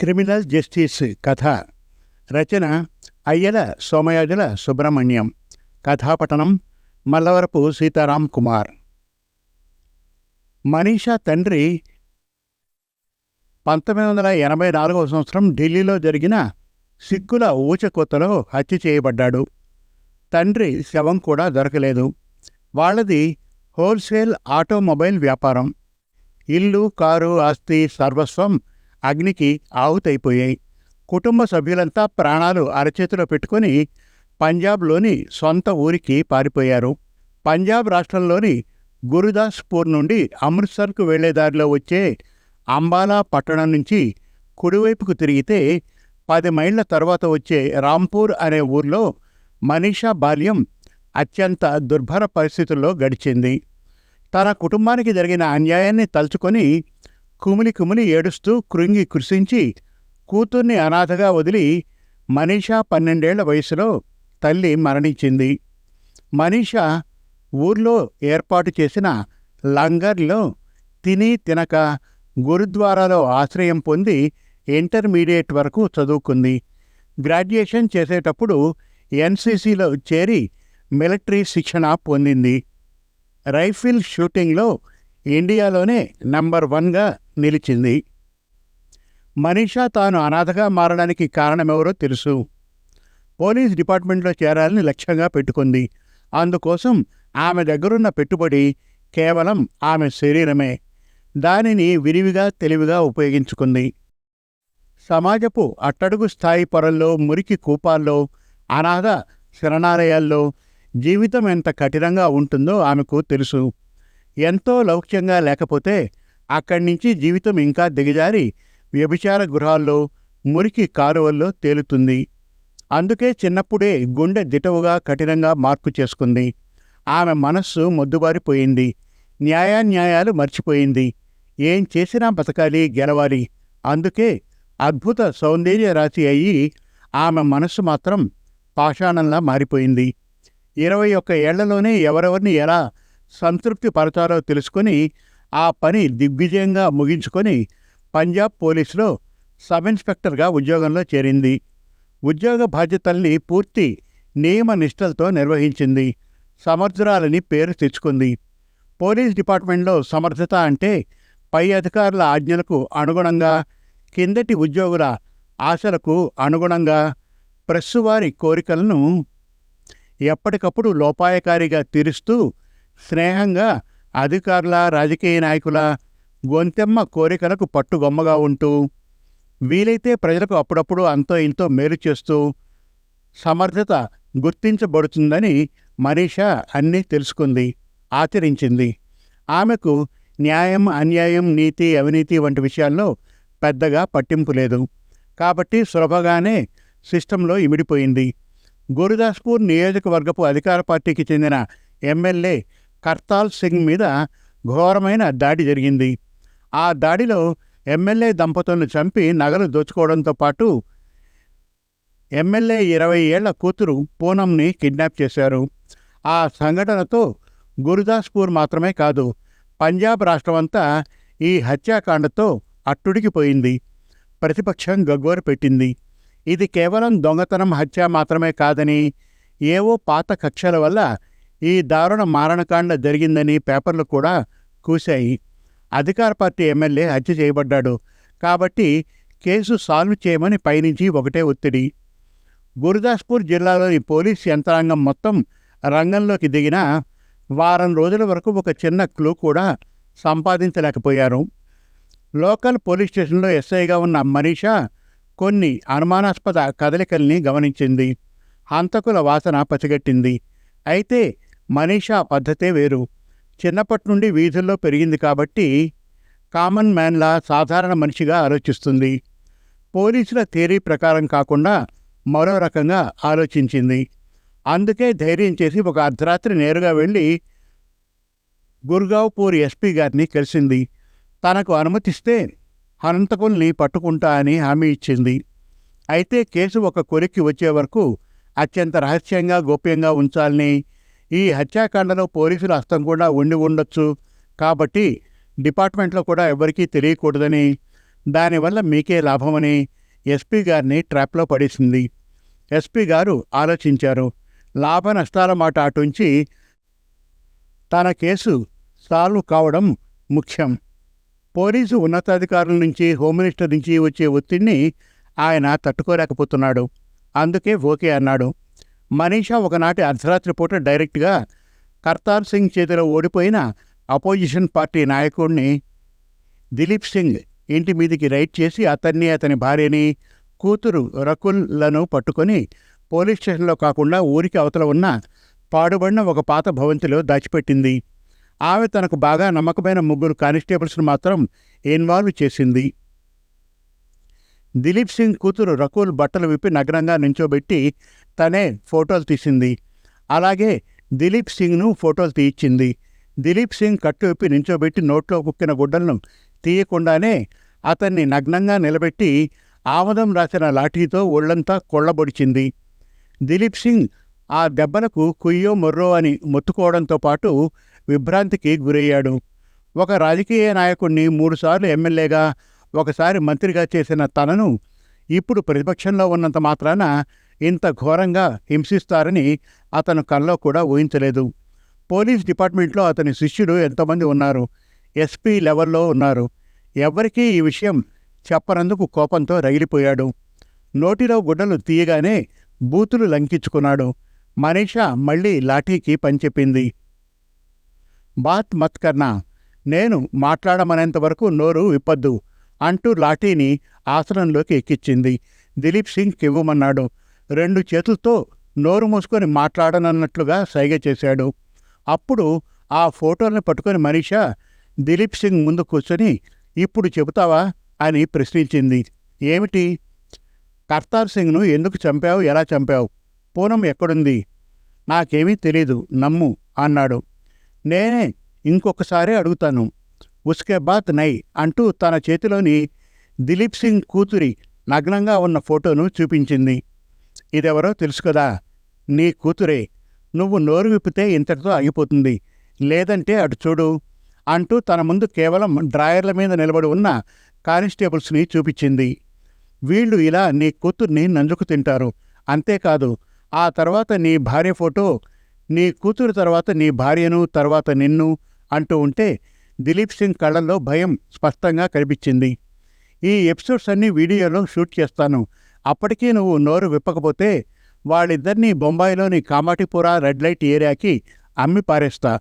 Criminal justice కథ. రచన అయ్యల సోమయాజుల సుబ్రహ్మణ్యం. కథాపఠనం మల్లవరపు సీతారాం కుమార్. మనీషా తండ్రి పంతొమ్మిది వందల ఎనభై నాలుగవ సంవత్సరం ఢిల్లీలో జరిగిన సిక్కుల ఊచకొత్తలో హత్య చేయబడ్డాడు. తండ్రి శవం కూడా దొరకలేదు. వాళ్ళది హోల్సేల్ ఆటోమొబైల్ వ్యాపారం. ఇల్లు కారు ఆస్తి సర్వస్వం అగ్నికి ఆహుతైపోయాయి. కుటుంబ సభ్యులంతా ప్రాణాలు అరచేతిలో పెట్టుకుని పంజాబ్లోని సొంత ఊరికి పారిపోయారు. పంజాబ్ రాష్ట్రంలోని గురుదాస్పూర్ నుండి అమృత్సర్కు వెళ్ళే దారిలో వచ్చే అంబాలా పట్టణం నుంచి కుడివైపుకు తిరిగితే పది మైళ్ళ తర్వాత వచ్చే రాంపూర్ అనే ఊర్లో మనీషా బాల్యం అత్యంత దుర్భర పరిస్థితుల్లో గడిచింది. తన కుటుంబానికి జరిగిన అన్యాయాన్ని తలుచుకొని కుమిలి కుమిలి ఏడుస్తూ కృంగి కృషించి కూతుర్ని అనాథగా వదిలి మనీషా పన్నెండేళ్ళ వయసులో తల్లి మరణించింది. మనీషా ఊర్లో ఏర్పాటు చేసిన లంగర్లో తిని తినక గురుద్వారాలో ఆశ్రయం పొంది ఇంటర్మీడియట్ వరకు చదువుకుంది. గ్రాడ్యుయేషన్ చేసేటప్పుడు ఎన్సీసీలో చేరి మిలిటరీ శిక్షణ పొందింది. రైఫిల్ షూటింగ్లో ఇండియాలోనే నంబర్ వన్గా నిలిచింది. మనీషా తాను అనాథగా మారడానికి కారణమెవరో తెలుసు. పోలీస్ డిపార్ట్మెంట్లో చేరాలని లక్ష్యంగా పెట్టుకుంది. అందుకోసం ఆమె దగ్గరున్న పెట్టుబడి కేవలం ఆమె శరీరమే. దానిని విరివిగా తెలివిగా ఉపయోగించుకుంది. సమాజపు అట్టడుగు స్థాయి పొరల్లో మురికి కూపాల్లో అనాథ శరణాలయాల్లో జీవితం ఎంత కఠినంగా ఉంటుందో ఆమెకు తెలుసు. ఎంతో లౌక్యంగా లేకపోతే అక్కడి నుంచి జీవితం ఇంకా దిగజారి వ్యభిచార గృహాల్లో మురికి కాలువల్లో తేలుతుంది. అందుకే చిన్నప్పుడే గుండె దిటవుగా కఠినంగా మార్పు చేసుకుంది. ఆమె మనస్సు మొద్దుబారిపోయింది. న్యాయాన్యాయాలు మర్చిపోయింది. ఏం చేసినా బతకాలి గెలవాలి. అందుకే అద్భుత సౌందర్య రాశి అయ్యి ఆమె మనస్సు మాత్రం పాషాణంలా మారిపోయింది. ఇరవై ఒక్క ఏళ్ళలోనే ఎవరెవరిని ఎలా సంతృప్తి పరచాలో తెలుసుకొని ఆ పని దిగ్విజయంగా ముగించుకొని పంజాబ్ పోలీసులో సబ్ ఇన్స్పెక్టర్గా ఉద్యోగంలో చేరింది. ఉద్యోగ బాధ్యతల్ని పూర్తి నియమ నిష్టలతో నిర్వహించింది. సమర్థురాలని పేరు తెచ్చుకుంది. పోలీస్ డిపార్ట్మెంట్లో సమర్థత అంటే పై అధికారుల ఆజ్ఞలకు అనుగుణంగా కిందటి ఉద్యోగుల ఆశలకు అనుగుణంగా ప్రెస్సువారి కోరికలను ఎప్పటికప్పుడు లోపాయకారిగా తీరుస్తూ స్నేహంగా అధికారుల రాజకీయ నాయకుల గొంతెమ్మ కోరికలకు పట్టుగొమ్మగా ఉంటూ వీలైతే ప్రజలకు అప్పుడప్పుడు అంతో ఇంతో మేలు చేస్తూ సమర్థత గుర్తించబడుతుందని మనీషా అన్నీ తెలుసుకుంది ఆచరించింది. ఆమెకు న్యాయం అన్యాయం నీతి అవినీతి వంటి విషయాల్లో పెద్దగా పట్టింపు లేదు. కాబట్టి సులభగానే సిస్టంలో ఇమిడిపోయింది. గురుదాస్పూర్ నియోజకవర్గపు అధికార పార్టీకి చెందిన ఎమ్మెల్యే కర్తాల్ సింగ్ మీద ఘోరమైన దాడి జరిగింది. ఆ దాడిలో ఎమ్మెల్యే దంపతులను చంపి నగలు దోచుకోవడంతో పాటు ఎమ్మెల్యే ఇరవై ఏళ్ళ కూతురు పూనంని కిడ్నాప్ చేశారు. ఆ సంఘటనతో గురుదాస్పూర్ మాత్రమే కాదు పంజాబ్ రాష్ట్రమంతా ఈ హత్యాకాండతో అట్టుడికిపోయింది. ప్రతిపక్షం గగ్గోరు పెట్టింది. ఇది కేవలం దొంగతనం హత్య మాత్రమే కాదని ఏవో పాత కక్షల వల్ల ఈ దారుణ మారణకాండ జరిగిందని పేపర్లు కూడా కూశాయి. అధికార పార్టీ ఎమ్మెల్యే హత్య చేయబడ్డాడు. కాబట్టి కేసు సాల్వ్ చేయమని పైనుంచి ఒకటే ఒత్తిడి. గురుదాస్పూర్ జిల్లాలోని పోలీస్ యంత్రాంగం మొత్తం రంగంలోకి దిగినా వారం రోజుల వరకు ఒక చిన్న క్లూ కూడా సంపాదించలేకపోయారు. లోకల్ పోలీస్ స్టేషన్లో ఎస్ఐగా ఉన్న మనీషా కొన్ని అనుమానాస్పద కదలికల్ని గమనించింది. హంతకుల వాసన పసిగట్టింది. అయితే మనీషా పద్ధతే వేరు. చిన్నప్పటి నుండి వీధుల్లో పెరిగింది కాబట్టి కామన్ మ్యాన్లా సాధారణ మనిషిగా ఆలోచిస్తుంది. పోలీసుల థియరీ ప్రకారం కాకుండా మరో రకంగా ఆలోచించింది. అందుకే ధైర్యం చేసి ఒక అర్ధరాత్రి నేరుగా వెళ్ళి గుర్గావ్పూర్ ఎస్పీ గారిని కలిసింది. తనకు అనుమతిస్తే హనంతకుల్ని పట్టుకుంటా అని హామీ ఇచ్చింది. అయితే కేసు ఒక కొలిక్కి వచ్చే వరకు అత్యంత రహస్యంగా గోప్యంగా ఉంచాలని ఈ హత్యాకాండలో పోలీసుల హస్తం కూడా ఉండి ఉండొచ్చు. కాబట్టి డిపార్ట్మెంట్లో కూడా ఎవరికీ తెలియకూడదని దానివల్ల మీకే లాభమని ఎస్పీ గారిని ట్రాప్లో పడేసింది. ఎస్పీ గారు ఆలోచించారు. లాభ నష్టాల మాట అటుంచి తన కేసు సాల్వ్ కావడం ముఖ్యం. పోలీసు ఉన్నతాధికారుల నుంచి హోమ్ మినిస్టర్ నుంచి వచ్చే ఒత్తిడిని ఆయన తట్టుకోలేకపోతున్నాడు. అందుకే ఓకే అన్నాడు. మనీషా ఒకనాటి అర్ధరాత్రి పూట డైరెక్ట్గా కర్తార్ సింగ్ చేతిలో ఓడిపోయిన అపోజిషన్ పార్టీ నాయకుడిని దిలీప్ సింగ్ ఇంటి మీదికి రైడ్ చేసి అతన్ని అతని భార్యని కూతురు రకుల్లను పట్టుకొని పోలీస్ స్టేషన్లో కాకుండా ఊరికి అవతల ఉన్న పాడుబడిన ఒక పాత భవంతిలో దాచిపెట్టింది. ఆమె తనకు బాగా నమ్మకమైన ముగ్గురు కానిస్టేబుల్స్ను మాత్రం ఇన్వాల్వ్ చేసింది. దిలీప్ సింగ్ కూతురు రకుల్ బట్టలు విప్పి నగ్నంగా నించోబెట్టి తనే ఫోటోలు తీసింది. అలాగే దిలీప్ సింగ్ను ఫోటోలు తీయించింది దిలీప్ సింగ్ కట్టు విప్పి నించోబెట్టి నోట్లో కుక్కిన గుడ్డలను తీయకుండానే అతన్ని నగ్నంగా నిలబెట్టి ఆమదం రాసిన లాఠీతో ఒళ్ళంతా కొళ్ళబొడిచింది. దిలీప్ సింగ్ ఆ దెబ్బలకు కుయ్యో మొర్రో అని మొత్తుకోవడంతో పాటు విభ్రాంతికి గురయ్యాడు. ఒక రాజకీయ నాయకుణ్ణి మూడుసార్లు ఎమ్మెల్యేగా ఒకసారి మంత్రిగా చేసిన తనను ఇప్పుడు ప్రతిపక్షంలో ఉన్నంత మాత్రాన ఇంత ఘోరంగా హింసిస్తారని అతను కల్లో కూడా ఊహించలేదు. పోలీస్ డిపార్ట్మెంట్లో అతని శిష్యుడు ఎంతోమంది ఉన్నారు. ఎస్పీ లెవెల్లో ఉన్నారు. ఎవ్వరికీ ఈ విషయం చెప్పనందుకు కోపంతో రగిలిపోయాడు. నోటిలో గుడ్డలు తీయగానే బూతులు లంకించుకున్నాడు. మనీషా మళ్ళీ లాఠీకి పనిచెప్పింది బాత్ మత్కర్నా నేను మాట్లాడమనేంత వరకు నోరు విప్పద్దు. అంటూ లాఠీని ఆసనంలోకి ఎక్కించింది. దిలీప్ సింగ్ కివ్వమన్నాడు. రెండు చేతులతో నోరు మూసుకొని మాట్లాడనన్నట్లుగా సైగ చేశాడు. అప్పుడు ఆ ఫోటోలను పట్టుకొని మనీషా దిలీప్ సింగ్ ముందు కూర్చొని ఇప్పుడు చెబుతావా? అని ప్రశ్నించింది. ఏమిటి? కర్తార్ సింగ్ను ఎందుకు చంపావు? ఎలా చంపావు? పూనం ఎక్కడుంది? నాకేమీ తెలీదు. నమ్ము అన్నాడు. నేనే ఇంకొకసారి అడుగుతాను. ఉస్కే బాత్ నై అంటూ తన చేతిలోని దిలీప్ సింగ్ కూతురి నగ్నంగా ఉన్న ఫోటోను చూపించింది. ఇదెవరో తెలుసు కదా. నీ కూతురే. నువ్వు నోరు విప్పితే ఇంతటితో ఆగిపోతుంది. లేదంటే అటు చూడు అంటూ తన ముందు కేవలం డ్రాయర్ల మీద నిలబడి ఉన్న కానిస్టేబుల్స్ని చూపించింది. వీళ్ళు ఇలా నీ కూతుర్ని నంజుకు తింటారు. అంతేకాదు ఆ తర్వాత నీ భార్య ఫోటో నీ కూతురు తర్వాత నీ భార్యను తర్వాత నిన్ను అంటూ ఉంటే దిలీప్ సింగ్ కళ్ళల్లో భయం స్పష్టంగా కనిపించింది. ఈ ఎపిసోడ్స్ అన్నీ వీడియోలో షూట్ చేస్తాను. అప్పటికీ నువ్వు నోరు విప్పకపోతే వాళ్ళిద్దరినీ బొంబాయిలోని కామాటిపురా రెడ్ లైట్ ఏరియాకి అమ్మి పారేస్తా.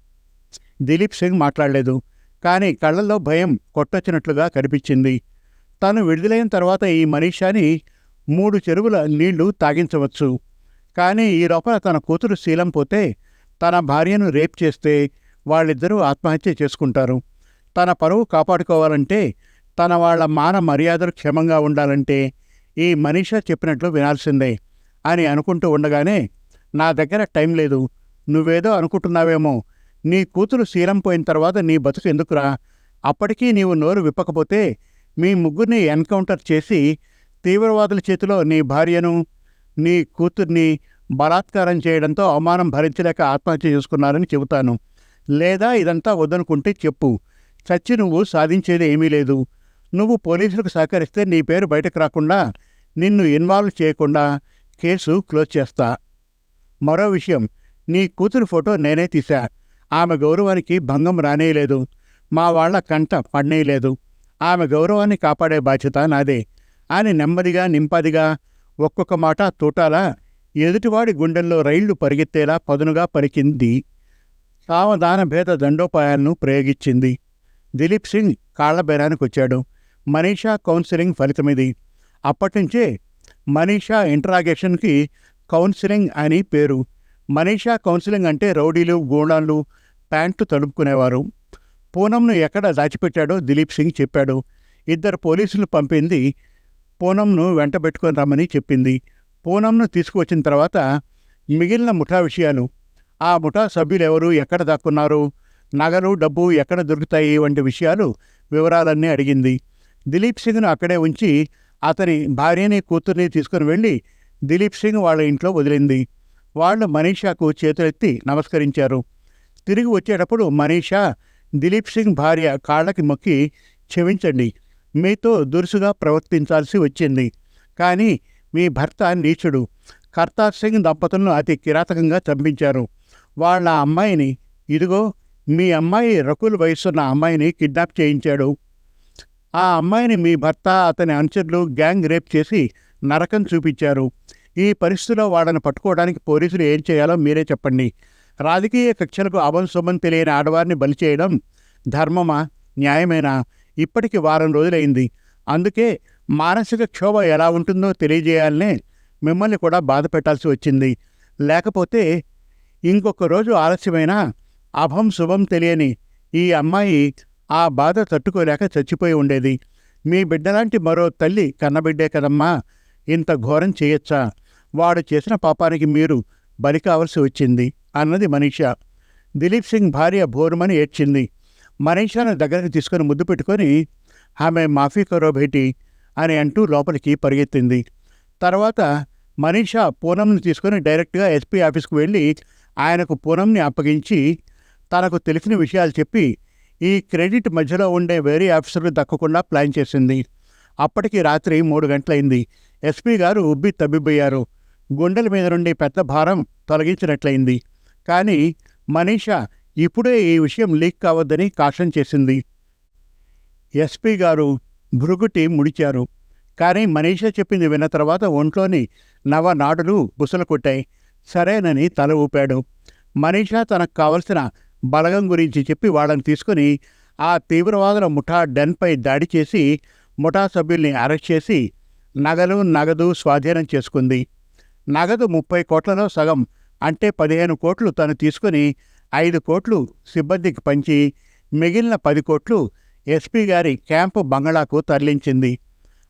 దిలీప్ సింగ్ మాట్లాడలేదు. కానీ కళ్ళల్లో భయం కొట్టొచ్చినట్లుగా కనిపించింది. తను విడుదలైన తర్వాత ఈ మనీషాని మూడు చెరువుల నీళ్ళు తాగించవచ్చు. కానీ ఈ లోపల తన కూతురు శీలం పోతే తన భార్యను రేప్ చేస్తే వాళ్ళిద్దరూ ఆత్మహత్య చేసుకుంటారు. తన పరువు కాపాడుకోవాలంటే తన వాళ్ళ మాన మర్యాదలు క్షేమంగా ఉండాలంటే ఈ మనిష చెప్పినట్లు వినాల్సిందే అని అనుకుంటూ ఉండగానే నా దగ్గర టైం లేదు. నువ్వేదో అనుకుంటున్నావేమో. నీ కూతురు శీలం పోయిన తర్వాత నీ బతుకు ఎందుకురా? అప్పటికీ నీవు నోరు విప్పకపోతే మీ ముగ్గురిని ఎన్కౌంటర్ చేసి తీవ్రవాదుల చేతిలో నీ భార్యను నీ కూతుర్ని బలాత్కారం చేయడంతో అవమానం భరించలేక ఆత్మహత్య చేసుకున్నారని చెబుతాను. లేదా ఇదంతా వద్దనుకుంటే చెప్పు. చచ్చి నువ్వు సాధించేది ఏమీ లేదు. నువ్వు పోలీసులకు సహకరిస్తే నీ పేరు బయటకు రాకుండా నిన్ను ఇన్వాల్వ్ చేయకుండా కేసు క్లోజ్ చేస్తా. మరో విషయం నీ కూతురు ఫోటో నేనే తీశా. ఆమె గౌరవానికి భంగం రానేయలేదు మా వాళ్ళ కంట పడనేయలేదు ఆమె గౌరవాన్ని కాపాడే బాధ్యత నాదే. అని నెమ్మదిగా నింపదిగా ఒక్కొక్క మాట తూటాలా ఎదుటివాడి గుండెల్లో రైళ్ళు పరిగెత్తేలా పదునుగా పలికింది. సావధాన భేద దండోపాయాలను ప్రయోగించింది దిలీప్ సింగ్ కాళ్ళబేరానికి వచ్చాడు మనీషా కౌన్సిలింగ్ ఫలితమిది. అప్పటినుంచే మనీషా ఇంటరాగేషన్కి కౌన్సిలింగ్ అని పేరు. మనీషా కౌన్సిలింగ్ అంటే రౌడీలు గూండాలు ప్యాంటు తడుపుకునేవారు పూనంను ఎక్కడ దాచిపెట్టాడో దిలీప్ సింగ్ చెప్పాడు. ఇద్దరు పోలీసులు పంపింది పూనంను వెంటబెట్టుకొని రమ్మని చెప్పింది. పూనంను తీసుకువచ్చిన తర్వాత మిగిలిన ముఠా విషయాలు ఆ ముఠా సభ్యులు ఎవరు ఎక్కడ దాక్కున్నారు? నగలు డబ్బు ఎక్కడ దొరుకుతాయి? వంటి విషయాలు వివరాలన్నీ అడిగింది. దిలీప్ సింగ్ను అక్కడే ఉంచి అతని భార్యని కూతుర్ని తీసుకుని వెళ్ళి దిలీప్ సింగ్ వాళ్ళ ఇంట్లో వదిలింది. వాళ్ళు మనీషాకు చేతులెత్తి నమస్కరించారు. తిరిగి వచ్చేటప్పుడు మనీషా దిలీప్ సింగ్ భార్య కాళ్ళకి మొక్కి క్షమించండి మీతో దురుసుగా ప్రవర్తించాల్సి వచ్చింది. కానీ మీ భర్త నీచుడు. కర్తార్ సింగ్ దంపతులను అతి కిరాతకంగా చంపించారు. వాళ్ళ అమ్మాయిని ఇదిగో మీ అమ్మాయి రకుల్ వయసున్న అమ్మాయిని కిడ్నాప్ చేయించాడు. ఆ అమ్మాయిని మీ భర్త అతని అనుచరులు గ్యాంగ్ రేప్ చేసి నరకం చూపించారు. ఈ పరిస్థితిలో వాళ్ళని పట్టుకోవడానికి పోలీసులు ఏం చేయాలో మీరే చెప్పండి. రాజకీయ కక్షలకు అభం శుభం తెలియని ఆడవారిని బలి చేయడం ధర్మమా? న్యాయమేనా? ఇప్పటికి వారం రోజులైంది. అందుకే మానసిక క్షోభ ఎలా ఉంటుందో తెలియజేయాలనే మిమ్మల్ని కూడా బాధ పెట్టాల్సి వచ్చింది. లేకపోతే ఇంకొక రోజు ఆలస్యమైనా అభం శుభం తెలియని ఈ అమ్మాయి ఆ బాధ తట్టుకోలేక చచ్చిపోయి ఉండేది. మీ బిడ్డలాంటి మరో తల్లి కన్నబిడ్డే కదమ్మా. ఇంత ఘోరం చేయొచ్చా? వాడు చేసిన పాపానికి మీరు బలి కావలసి వచ్చింది అన్నది మనీషా. దిలీప్ సింగ్ భార్య భోరుమని ఏడ్చింది. మనీషాను దగ్గరకు తీసుకొని ముద్దు పెట్టుకొని ఆమె మాఫీ కరో భేటీ అని అంటూ లోపలికి పరిగెత్తింది. తర్వాత మనీషా పూనంను తీసుకొని డైరెక్ట్గా ఎస్పీ ఆఫీస్కు వెళ్ళి ఆయనకు పూనంని అప్పగించి తనకు తెలిసిన విషయాలు చెప్పి ఈ క్రెడిట్ మధ్యలో ఉండే వేరే ఆఫీసర్లు దక్కకుండా ప్లాన్ చేసింది. అప్పటికి రాత్రి మూడు గంటలైంది. ఎస్పీ గారు ఉబ్బి తబ్బిబ్బయ్యారు. గుండెల మీద నుండి పెద్ద భారం తొలగించినట్లయింది. కానీ మనీషా ఇప్పుడే ఈ విషయం లీక్ కావద్దని కాషన్ చేసింది. ఎస్పీ గారు భృగుటి ముడిచారు. కానీ మనీషా చెప్పింది విన్న తర్వాత ఒంట్లోని నవనాడులు బుసలు కొట్టాయి. సరేనని తల ఊపాడు. మనీషా తనకు కావలసిన బలగం గురించి చెప్పి వాళ్ళని తీసుకుని ఆ తీవ్రవాదుల ముఠా డెన్పై దాడి చేసి ముఠా సభ్యుల్ని అరెస్ట్ చేసి నగలు నగదు స్వాధీనం చేసుకుంది. నగదు ముప్పై కోట్లలో సగం అంటే పదిహేను కోట్లు తను తీసుకుని ఐదు కోట్లు సిబ్బందికి పంచి మిగిలిన పది కోట్లు ఎస్పీ గారి క్యాంపు బంగళాకు తరలించింది.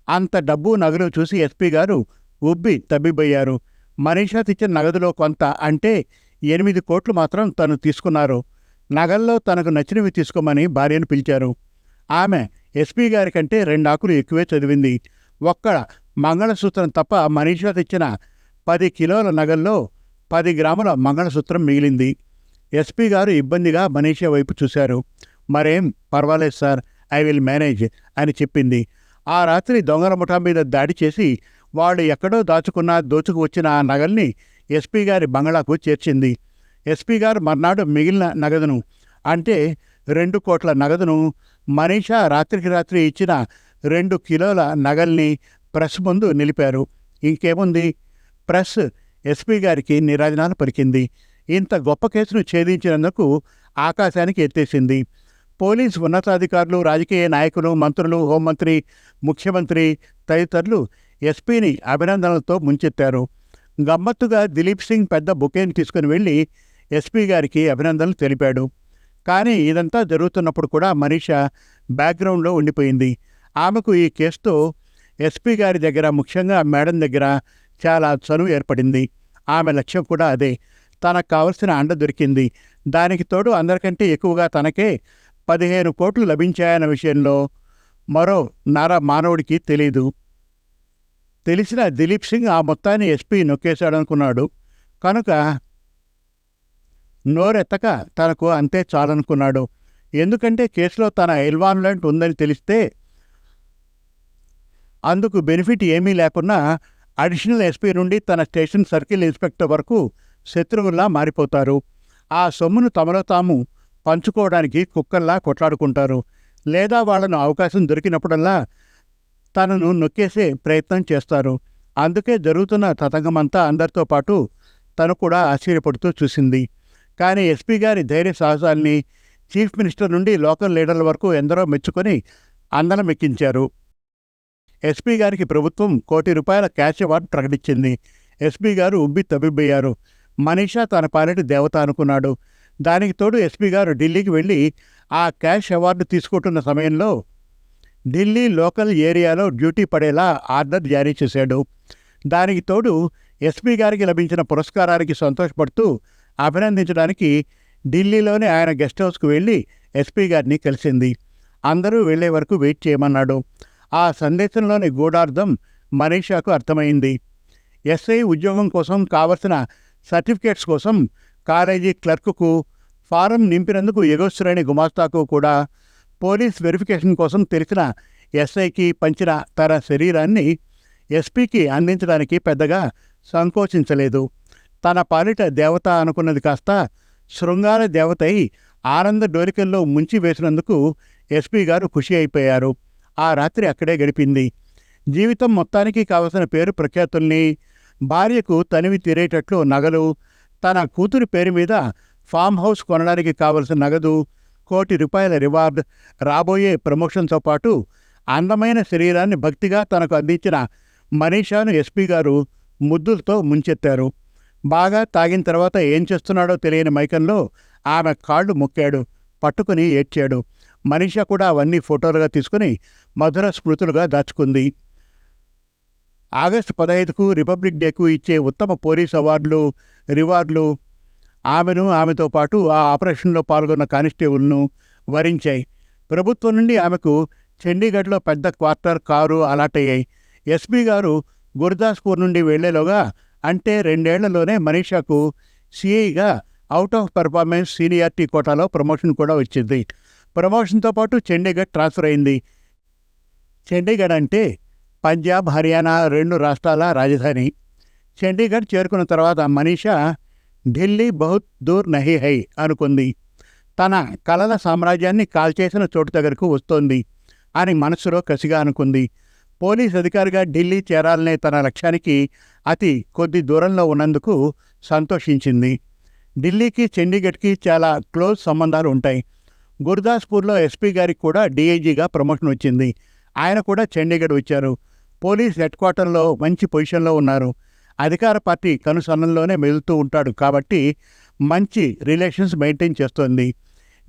అంత డబ్బు నగలు చూసి ఎస్పీ గారు ఉబ్బి తబ్బిబయ్యారు. మనీషా తెచ్చిన నగదులో కొంత అంటే ఎనిమిది కోట్లు మాత్రం తను తీసుకున్నారు. నగల్లో తనకు నచ్చినవి తీసుకోమని భార్యను పిలిచారు. ఆమె ఎస్పీ గారి కంటే రెండు ఆకులు ఎక్కువే చదివింది. ఒక్క మంగళసూత్రం తప్ప మనీషాత్ తెచ్చిన పది కిలోల నగల్లో పది గ్రాముల మంగళసూత్రం మిగిలింది. ఎస్పీ గారు ఇబ్బందిగా మనీషా వైపు చూశారు. మరేం? పర్వాలేదు సార్. ఐ విల్ మేనేజ్ అని చెప్పింది. ఆ రాత్రి దొంగల ముఠా మీద దాడి చేసి వాళ్ళు ఎక్కడో దాచుకున్న దోచుకు వచ్చిన ఆ నగల్ని ఎస్పీ గారి బంగళాకు చేర్చింది. ఎస్పీ గారు మర్నాడు మిగిలిన నగదును అంటే రెండు కోట్ల నగదును మనీషా రాత్రికి రాత్రి ఇచ్చిన రెండు కిలోల నగల్ని ప్రెస్ ముందు నిలిపారు. ఇంకేముంది? ప్రెస్ ఎస్పీ గారికి నిరాజనాలు పలికింది. ఇంత గొప్ప కేసును ఛేదించినందుకు ఆకాశానికి ఎత్తేసింది. పోలీస్ ఉన్నతాధికారులు రాజకీయ నాయకులు మంత్రులు హోంమంత్రి ముఖ్యమంత్రి తదితరులు ఎస్పీని అభినందనలతో ముంచెత్తారు. గమ్మత్తుగా దిలీప్ సింగ్ పెద్ద బుకేని తీసుకుని వెళ్ళి ఎస్పీ గారికి అభినందనలు తెలిపాడు. కానీ ఇదంతా జరుగుతున్నప్పుడు కూడా మనీషా బ్యాక్గ్రౌండ్లో ఉండిపోయింది. ఆమెకు ఈ కేసుతో ఎస్పీ గారి దగ్గర ముఖ్యంగా మేడం దగ్గర చాలా చనువు ఏర్పడింది. ఆమె లక్ష్యం కూడా అదే. తనకు కావలసిన అండ దొరికింది. దానికి తోడు అందరికంటే ఎక్కువగా తనకే పదిహేను కోట్లు లభించాయన్న విషయంలో మరో నర మానవుడికి తెలీదు. తెలిసిన దిలీప్ సింగ్ ఆ మొత్తాన్ని ఎస్పీ నొక్కేశాడనుకున్నాడు. కనుక నోరెత్తక తనకు అంతే చాలనుకున్నాడు. ఎందుకంటే కేసులో తన ఎల్వాన్లెంట్ ఉందని తెలిస్తే అందుకు బెనిఫిట్ ఏమీ లేకున్నా అడిషనల్ ఎస్పీ నుండి తన స్టేషన్ సర్కిల్ ఇన్స్పెక్టర్ వరకు శత్రువుల్లా మారిపోతారు. ఆ సొమ్మును తమలో తాము పంచుకోవడానికి కుక్కల్లా కొట్లాడుకుంటారు. లేదా వాళ్ళను అవకాశం దొరికినప్పుడల్లా తనను నొక్కేసే ప్రయత్నం చేస్తారు. అందుకే జరుగుతున్న తతంగమంతా అందరితో పాటు తను కూడా ఆశ్చర్యపడుతూ చూసింది. కానీ ఎస్పీ గారి ధైర్య సాహసాల్ని చీఫ్ మినిస్టర్ నుండి లోకల్ లీడర్ల వరకు ఎందరో మెచ్చుకొని అందలం ఎక్కించారు ఎస్పీ గారికి ప్రభుత్వం కోటి రూపాయల క్యాష్ అవార్డు ప్రకటించింది. ఎస్పీ గారు ఉబ్బి తబ్బిబ్బయ్యారు మనీషా తన పాలిటి దేవత అనుకున్నాడు. దానికి తోడు ఎస్పీ గారు ఢిల్లీకి వెళ్ళి ఆ క్యాష్ అవార్డు తీసుకుంటున్న సమయంలో ఢిల్లీ లోకల్ ఏరియాలో డ్యూటీ పడేలా ఆర్డర్ జారీ చేశాడు. దానికి తోడు ఎస్పీ గారికి లభించిన పురస్కారానికి సంతోషపడుతూ అభినందించడానికి ఢిల్లీలోని ఆయన గెస్ట్ హౌస్కు వెళ్ళి ఎస్పీ గారిని కలిసింది. అందరూ వెళ్ళే వరకు వెయిట్ చేయమన్నాడు. ఆ సందేశంలోని గూఢార్థం మనీషాకు అర్థమైంది. ఎస్ఐ ఉద్యోగం కోసం కావలసిన సర్టిఫికేట్స్ కోసం కాలేజీ క్లర్కుకు ఫారం నింపినందుకు ఎగోశ్రేణి గుమాస్తాకు కూడా పోలీస్ వెరిఫికేషన్ కోసం తెలిసిన ఎస్ఐకి పంచిన తన శరీరాన్ని ఎస్పీకి అందించడానికి పెద్దగా సంకోచించలేదు. తన పాలిట దేవత అనుకున్నది కాస్త శృంగార దేవతై ఆనంద డోరికల్లో ముంచి వేసినందుకు ఎస్పీ గారు ఖుషి అయిపోయారు. ఆ రాత్రి అక్కడే గడిపింది. జీవితం మొత్తానికి కావలసిన పేరు ప్రఖ్యాతుల్ని భార్యకు తనివి తీరేటట్లు నగలు తన కూతురి పేరు మీద ఫామ్ హౌస్ కొనడానికి కావలసిన నగదు కోటి రూపాయల రివార్డ్ రాబోయే ప్రమోషన్తో పాటు అందమైన శరీరాన్ని భక్తిగా తనకు అందించిన మనీషాను ఎస్పీ గారు ముద్దులతో ముంచెత్తారు. బాగా తాగిన తర్వాత ఏం చేస్తున్నాడో తెలియని మైకంలో ఆమె కాళ్ళు మొక్కాడు పట్టుకుని ఏడ్చాడు. మనీష కూడా అవన్నీ ఫోటోలుగా తీసుకుని మధుర స్మృతులుగా దాచుకుంది. ఆగస్టు పదహైదుకు రిపబ్లిక్ డేకు ఇచ్చే ఉత్తమ పోలీస్ అవార్డులు రివార్డులు ఆమెను ఆమెతో పాటు ఆ ఆపరేషన్లో పాల్గొన్న కానిస్టేబుల్ను వరించాయి. ప్రభుత్వం నుండి ఆమెకు చండీగఢ్లో పెద్ద క్వార్టర్ కారు అలాట్ అయ్యాయి ఎస్పీ గారు గుర్దాస్పూర్ నుండి వెళ్ళేలోగా అంటే రెండేళ్ళలోనే మనీషాకు సిఐగా అవుట్ ఆఫ్ పర్ఫార్మెన్స్ సీనియారిటీ కోటాలో ప్రమోషన్ కూడా వచ్చింది. ప్రమోషన్తో పాటు చండీగఢ్ ట్రాన్స్ఫర్ అయింది. చండీగఢ్ అంటే పంజాబ్ హర్యానా రెండు రాష్ట్రాల రాజధాని. చండీగఢ్ చేరుకున్న తర్వాత మనీషా ఢిల్లీ బహుత్ దూర్ నహి హై అనుకుంది. తన కలల సామ్రాజ్యాన్ని కాల్చేసిన చోటు దగ్గరకు వస్తోంది అని మనసులో కసిగా అనుకుంది. పోలీస్ అధికారిగా ఢిల్లీ చేరాలనే తన లక్ష్యానికి అతి కొద్ది దూరంలో ఉన్నందుకు సంతోషించింది. ఢిల్లీకి చండీగఢ్కి చాలా క్లోజ్ సంబంధాలు ఉంటాయి. గుర్దాస్పూర్లో ఎస్పీ గారికి కూడా డీఐజీగా ప్రమోషన్ వచ్చింది. ఆయన కూడా చండీగఢ్ వచ్చారు. పోలీస్ హెడ్ క్వార్టర్లో మంచి పొజిషన్లో ఉన్నారు. అధికార పార్టీ కనుసన్నల్లోనే మెదులుతూ ఉంటాడు కాబట్టి మంచి రిలేషన్స్ మెయింటైన్ చేస్తోంది.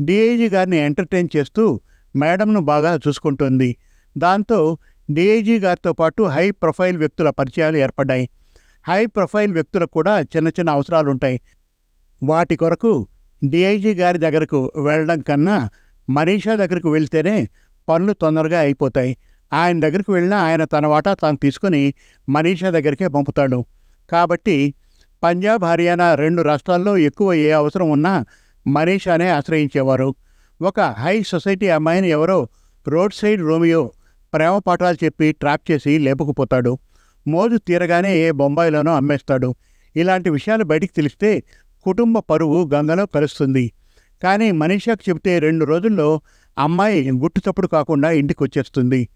డిఐజీ గారిని ఎంటర్టైన్ చేస్తూ మేడంను బాగా చూసుకుంటుంది. దాంతో డిఐజీ గారితో పాటు హై ప్రొఫైల్ వ్యక్తుల పరిచయాలు ఏర్పడ్డాయి. హై ప్రొఫైల్ వ్యక్తులకు కూడా చిన్న చిన్న అవసరాలు ఉంటాయి. వాటి కొరకు డిఐజీ గారి దగ్గరకు వెళ్ళడం కన్నా మనీషా దగ్గరకు వెళ్తేనే పనులు తొందరగా అయిపోతాయి. ఆయన దగ్గరికి వెళ్ళినా ఆయన తన వాటా తాను తీసుకుని మనీషా దగ్గరికే పంపుతాడు. కాబట్టి పంజాబ్ హర్యానా రెండు రాష్ట్రాల్లో ఎక్కువ ఏ అవసరం ఉన్నా మనీషానే ఆశ్రయించేవారు. ఒక హై సొసైటీ అమ్మాయిని ఎవరో రోడ్ సైడ్ రోమియో ప్రేమ పాఠాలు చెప్పి ట్రాప్ చేసి లేపుకుపోతాడు. మోజు తీరగానే ఏ బొంబాయిలోనో అమ్మేస్తాడు. ఇలాంటి విషయాలు బయటికి తెలిస్తే కుటుంబ పరువు గంగలో కలుస్తుంది. కానీ మనీషాకు చెబితే రెండు రోజుల్లో అమ్మాయి గుట్టు తప్పుడు కాకుండా ఇంటికి వచ్చేస్తుంది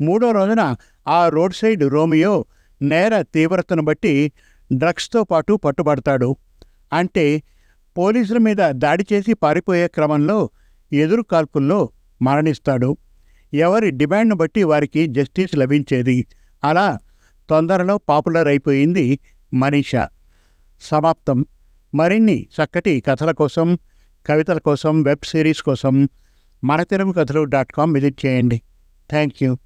మూడో రోజున ఆ రోడ్ సైడ్ రోమియో నేర తీవ్రతను బట్టి డ్రగ్స్తో పాటు పట్టుబడతాడు. అంటే పోలీసుల మీద దాడి చేసి పారిపోయే క్రమంలో ఎదురు కాల్పుల్లో మరణిస్తాడు. ఎవరి డిమాండ్ను బట్టి వారికి జస్టిస్ లభించేది. అలా తొందరలో పాపులర్ అయిపోయింది మనీషా. సమాప్తం. మరిన్ని చక్కటి కథల కోసం కవితల కోసం వెబ్ సిరీస్ కోసం మన తెలుగు కథలు డాట్ కామ్ విజిట్ చేయండి. Thank you